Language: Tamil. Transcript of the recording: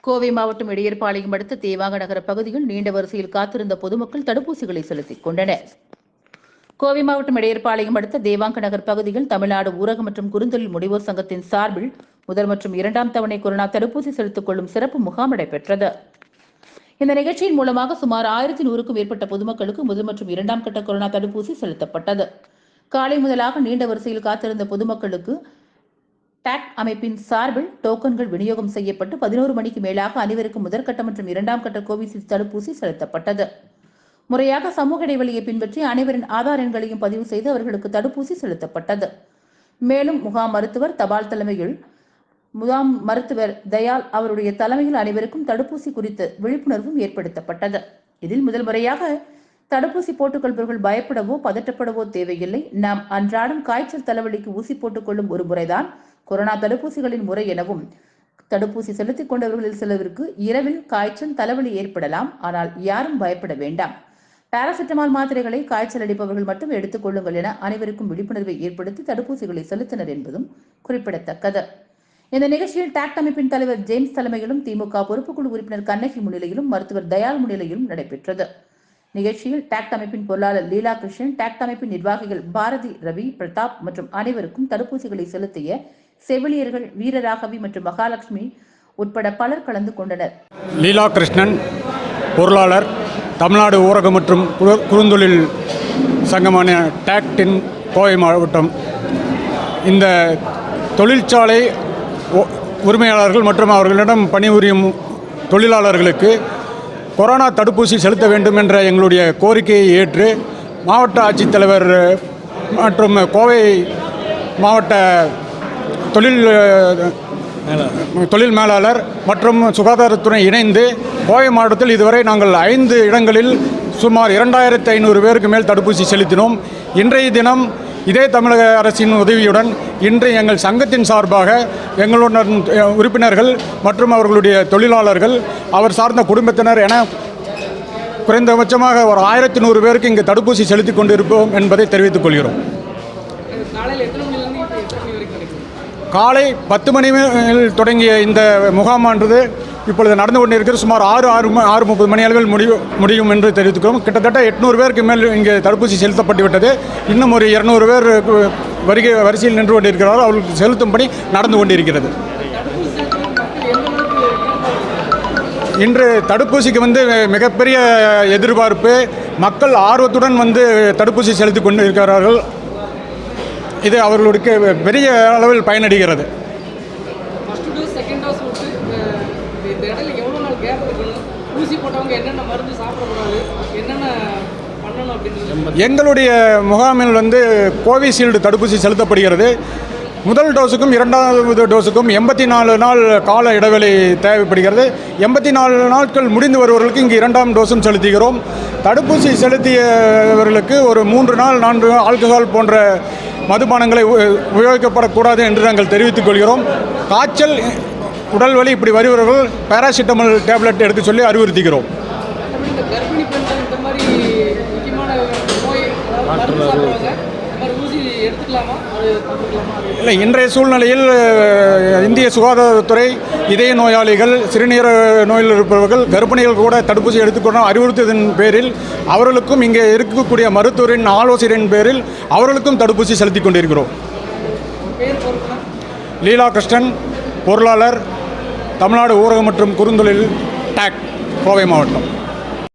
கோவை மாவட்டம் இடையர்பாளையம் அடுத்த தேவாங்க நகர பகுதியில் நீண்ட வரிசையில் காத்திருந்த பொதுமக்கள் தடுப்பூசிகளை செலுத்திக் கொண்டனர். கோவை மாவட்டம் இடையர்பாளையம் அடுத்த தேவாங்க நகர் பகுதியில் தமிழ்நாடு ஊரக மற்றும் குறுந்தொழில் முனைவோர் சங்கத்தின் சார்பில் முதல் மற்றும் இரண்டாம் தவணை கொரோனா தடுப்பூசி செலுத்திக் கொள்ளும் சிறப்பு முகாம் நடைபெற்றது. இந்த நிகழ்ச்சியின் மூலமாக சுமார் ஆயிரத்தி நூறுக்கும் மேற்பட்ட பொதுமக்களுக்கு முதல் மற்றும் இரண்டாம் கட்ட கொரோனா தடுப்பூசி செலுத்தப்பட்டது. காலை முதலாக நீண்ட வரிசையில் காத்திருந்த பொதுமக்களுக்கு டாக் அமைப்பின் சார்பில் டோக்கன்கள் விநியோகம் செய்யப்பட்டு பதினோரு மணிக்கு மேலாக அனைவருக்கும் முதற்கட்ட மற்றும் இரண்டாம் கட்ட கோவிஷீல்டு தடுப்பூசி செலுத்தப்பட்டது. முறையாக சமூக இடைவெளியை பின்பற்றி அனைவரின் ஆதார் எண்களையும் பதிவு செய்து அவர்களுக்கு தடுப்பூசி செலுத்தப்பட்டது. மேலும் முகாம் மருத்துவர் தபால் தலைமையில் முகாம் மருத்துவர் தயால் அவருடைய தலைமையில் அனைவருக்கும் தடுப்பூசி குறித்து விழிப்புணர்வும் ஏற்படுத்தப்பட்டது. இதில் முதல் முறையாக தடுப்பூசி போட்டுக்கொள்பவர்கள் பயப்படவோ பதட்டப்படவோ தேவையில்லை. நாம் அன்றாடம் காய்ச்சல் தலைவலிக்கு ஊசி போட்டுக்கொள்ளும் ஒரு முறைதான் கொரோனா தடுப்பூசிகளின் முறை எனவும் தடுப்பூசி செலுத்திக் கொண்டவர்களில் சிலருக்கு இரவில் காய்ச்சல் தலைவலி ஏற்படலாம். ஆனால் யாரும் பயப்பட வேண்டாம். பாராசிட்டமால் மாத்திரைகளை காய்ச்சல் அடிப்பவர்கள் மட்டும் எடுத்துக் கொள்ளுங்கள் என அனைவருக்கும் விழிப்புணர்வை ஏற்படுத்தி தடுப்பூசிகளை செலுத்தினர் என்பதும் குறிப்பிடத்தக்கது. இந்த நிகழ்ச்சியில் டாக்ட் அமைப்பின் தலைவர் ஜேம்ஸ் தலைமையிலும் திமுக பொறுப்புக்குழு உறுப்பினர் கண்ணகி முன்னிலையிலும் மருத்துவர் தயால் முன்னிலையிலும் நடைபெற்றது. நிகழ்ச்சியில் டாக்ட் அமைப்பின் பொருளாளர் லீலா கிருஷ்ணன் டாக்ட் அமைப்பின் நிர்வாகிகள் பாரதி ரவி பிரதாப் மற்றும் அனைவருக்கும் தடுப்பூசிகளை செலுத்திய செவிலியர்கள் வீரராகவி மற்றும் மகாலட்சுமி உட்பட பலர் கலந்து கொண்டனர். லீலா கிருஷ்ணன் பொருளாளர் தமிழ்நாடு ஊரக மற்றும் குறுந்தொழில் சங்கமான டாக்டின் கோவை மாவட்டம். இந்த தொழிற்சாலை உரிமையாளர்கள் மற்றும் அவர்களிடம் பணிபுரியும் தொழிலாளர்களுக்கு கொரோனா தடுப்பூசி செலுத்த வேண்டும் என்ற எங்களுடைய கோரிக்கையை ஏற்று மாவட்ட ஆட்சித்தலைவர் மற்றும் கோவை மாவட்ட தொழில் தொழில் மேலாளர் மற்றும் சுகாதாரத்துறை இணைந்து கோவை மாவட்டத்தில் இதுவரை நாங்கள் ஐந்து இடங்களில் சுமார் இரண்டாயிரத்து ஐநூறு பேருக்கு மேல் தடுப்பூசி செலுத்தினோம். இன்றைய தினம் இதே தமிழக அரசின் உதவியுடன் இன்று எங்கள் சங்கத்தின் சார்பாக எங்களுடன் உறுப்பினர்கள் மற்றும் அவர்களுடைய தொழிலாளர்கள் அவர் சார்ந்த குடும்பத்தினர் என குறைந்தபட்சமாக ஒரு ஆயிரத்தி நூறு பேருக்கு இங்கு தடுப்பூசி செலுத்திக் கொண்டிருப்போம் என்பதை தெரிவித்துக் கொள்கிறோம். காலை பத்து மணியில் தொடங்கிய இந்த முகாமானது இப்பொழுது நடந்து கொண்டிருக்கிறது. சுமார் ஆறு ஆறு ஆறு முப்பது மணி அளவில் முடியும் முடியும் என்று தெரிவித்துக்கிறோம். கிட்டத்தட்ட எட்நூறு பேருக்கு மேல் இங்கே தடுப்பூசி செலுத்தப்பட்டு விட்டது. இன்னும் ஒரு இரநூறு பேர் வருகை வரிசையில் நின்று கொண்டிருக்கிறார்கள். அவர்களுக்கு செலுத்தும்படி நடந்து கொண்டிருக்கிறது. இன்று தடுப்பூசிக்கு வந்து மிகப்பெரிய எதிர்பார்ப்பு மக்கள் ஆர்வத்துடன் வந்து தடுப்பூசி செலுத்திக் கொண்டு இருக்கிறார்கள் இது அவர்களுக்கு பெரிய அளவில் பயனடைகிறது. எங்களுடைய முகாமில் வந்து கோவிஷீல்டு தடுப்பூசி செலுத்தப்படுகிறது. முதல் டோஸுக்கும் இரண்டாவது டோஸுக்கும் எண்பத்தி நாலு நாள் கால இடைவெளி தேவைப்படுகிறது. எண்பத்தி நாலு நாட்கள் முடிந்து வருவர்களுக்கு இங்கு இரண்டாம் டோஸும் செலுத்துகிறோம். தடுப்பூசி செலுத்தியவர்களுக்கு ஒரு மூன்று நாள் நான்கு நாள் ஆல்கஹால் போன்ற மதுபானங்களை உ- உபயோகிக்கப்படக்கூடாது என்று நாங்கள் தெரிவித்துக் கொள்கிறோம். காய்ச்சல் உடல் வலி இப்படி வருபவர்கள் பேராசிட்டமல் டேப்லெட் எடுக்க சொல்லி அறிவுறுத்துகிறோம். மற்றபடி இல்லை இன்றைய சூழ்நிலையில் இந்திய சுகாதாரத்துறை இதய நோயாளிகள் சிறுநீரக நோயில் இருப்பவர்கள் கர்ப்பிணிகள் கூட தடுப்பூசி எடுத்துக்கொள்ள அறிவுறுத்தியதன் பேரில் அவர்களுக்கும் இங்கே இருக்கக்கூடிய மருத்துவரின் ஆலோசனையின் பேரில் அவர்களுக்கும் தடுப்பூசி செலுத்திக் கொண்டிருக்கிறோம். லீலா கிருஷ்ணன் பொருளாளர் தமிழ்நாடு ஊரக மற்றும் குறுந்தொழில் டாக் கோவை மாவட்டம்.